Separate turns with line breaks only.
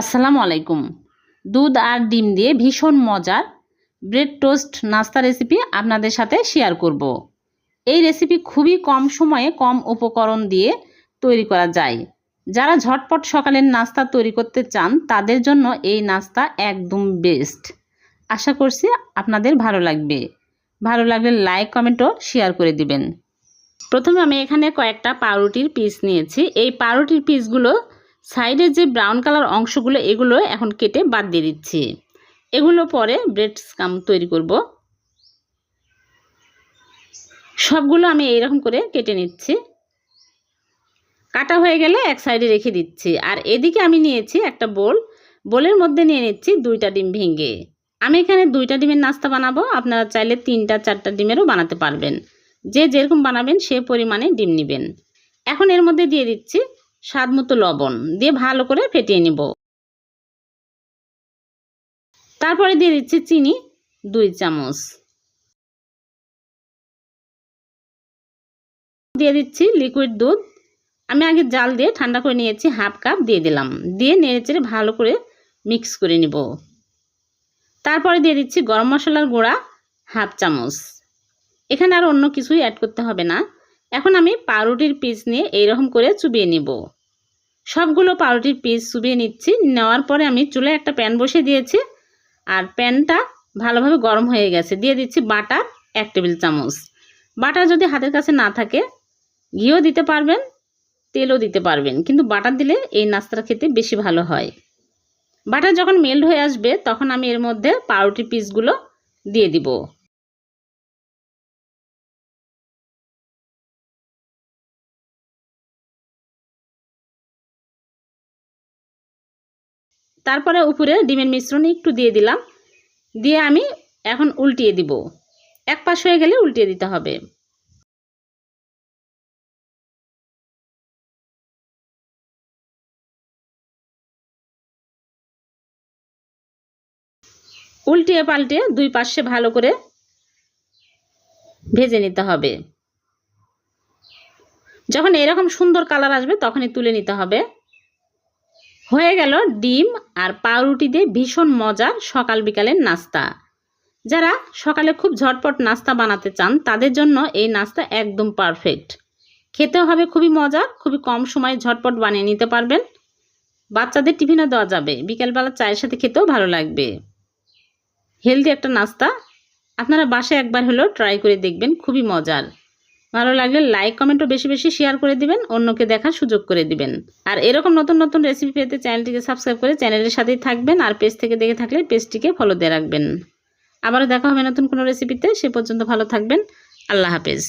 আসসালামু আলাইকুম। দুধ আর ডিম দিয়ে ভীষণ মজার ব্রেড টোস্ট নাস্তা রেসিপি আপনাদের সাথে শেয়ার করব। এই রেসিপি খুবই কম সময়ে কম উপকরণ দিয়ে তৈরি করা যায়। যারা ঝটপট সকালের নাস্তা তৈরি করতে চান, তাদের জন্য এই নাস্তা একদম বেস্ট। আশা করছি আপনাদের ভালো লাগবে। ভালো লাগলে লাইক কমেন্টও শেয়ার করে দিবেন। প্রথমে আমি এখানে কয়েকটা পাউরুটির পিস নিয়েছি। এই পাউরুটির পিসগুলো সাইডের যে ব্রাউন কালার অংশগুলো, এগুলো এখন কেটে বাদ দিয়ে দিচ্ছি। এগুলো পরে ব্রেড স্কাম তৈরি করব। সবগুলো আমি এইরকম করে কেটে নিচ্ছি। কাটা হয়ে গেলে এক সাইডে রেখে দিচ্ছি। আর এদিকে আমি নিয়েছি একটা বোল। বোলের মধ্যে নিয়ে নিচ্ছি দুইটা ডিম ভেঙে। আমি এখানে দুইটা ডিমের নাস্তা বানাবো। আপনারা চাইলে তিনটা, চারটা ডিমেরও বানাতে পারবেন। যে যেরকম বানাবেন সে পরিমাণে ডিম নেবেন। এখন এর মধ্যে দিয়ে দিচ্ছি স্বাদ মতো লবণ দিয়ে ভালো করে ফেটিয়ে নিব। তারপরে দিয়ে দিচ্ছি চিনি, দুই চামচ। দিয়ে দিচ্ছি লিকুইড দুধ। আমি আগে জাল দিয়ে ঠান্ডা করে নিয়েছি, হাফ কাপ দিয়ে দিলাম। দিয়ে নেড়েচেড়ে ভালো করে মিক্স করে নিব। তারপরে দিয়ে দিচ্ছি গরম মশলার গুঁড়া, হাফ চামচ। এখানে আর অন্য কিছুই অ্যাড করতে হবে না। এখন আমি পাউরুটির পিস নিয়ে এইরকম করে চুবিয়ে নিব। সবগুলো পাউরুটির পিস চুবিয়ে নিচ্ছি, নেওয়ার পরে আমি চুলে একটা প্যান বসিয়ে দিয়েছি আর প্যানটা ভালোভাবে গরম হয়ে গেছে। দিয়ে দিচ্ছি বাটার এক টেবিল চামচ। বাটার যদি হাতের কাছে না থাকে, ঘিও দিতে পারবেন, তেলও দিতে পারবেন, কিন্তু বাটার দিলে এই নাস্তাটা খেতে বেশি ভালো হয়। বাটার যখন মেল্ট হয়ে আসবে, তখন আমি এর মধ্যে পাউরুটি পিসগুলো দিয়ে দিব। তারপরে উপরে ডিমের মিশ্রণ একটু দিয়ে দিলাম। দিয়ে আমি এখন উল্টিয়ে দিব। এক পাশ হয়ে গেলে উল্টিয়ে দিতে হবে। উল্টিয়ে পাল্টে দুই পাশে ভালো করে ভেজে নিতে হবে। যখন এরকম সুন্দর কালার আসবে তখনই তুলে নিতে হবে। হয়ে গেল ডিম আর পাউরুটি দিয়ে ভীষণ মজার সকাল বিকালের নাস্তা। যারা সকালে খুব ঝটপট নাস্তা বানাতে চান, তাদের জন্য এই নাস্তা একদম পারফেক্ট খেতেও হবে খুবই মজা, খুবই কম সময়ে ঝটপট বানিয়ে নিতে পারবেন। বাচ্চাদের টিফিনও দেওয়া যাবে, বিকেলবেলা চায়ের সাথে খেতেও ভালো লাগবে। হেলদি একটা নাস্তা। আপনারা বাসায় একবার হলেও ট্রাই করে দেখবেন, খুবই মজার। ভালো লাগলে লাইক কমেন্টও বেশি বেশি শেয়ার করে দিবেন, অন্যকে দেখার সুযোগ করে দিবেন। আর এরকম নতুন নতুন রেসিপি পেতে চ্যানেলটিকে সাবস্ক্রাইব করে চ্যানেলের সাথেই থাকবেন আর পেজ থেকে দেখে থাকলে পেজটিকে ফলো দিয়ে রাখবেন। আবারও দেখা হবে নতুন কোনো রেসিপিতে সে পর্যন্ত ভালো থাকবেন। আল্লাহ হাফেজ।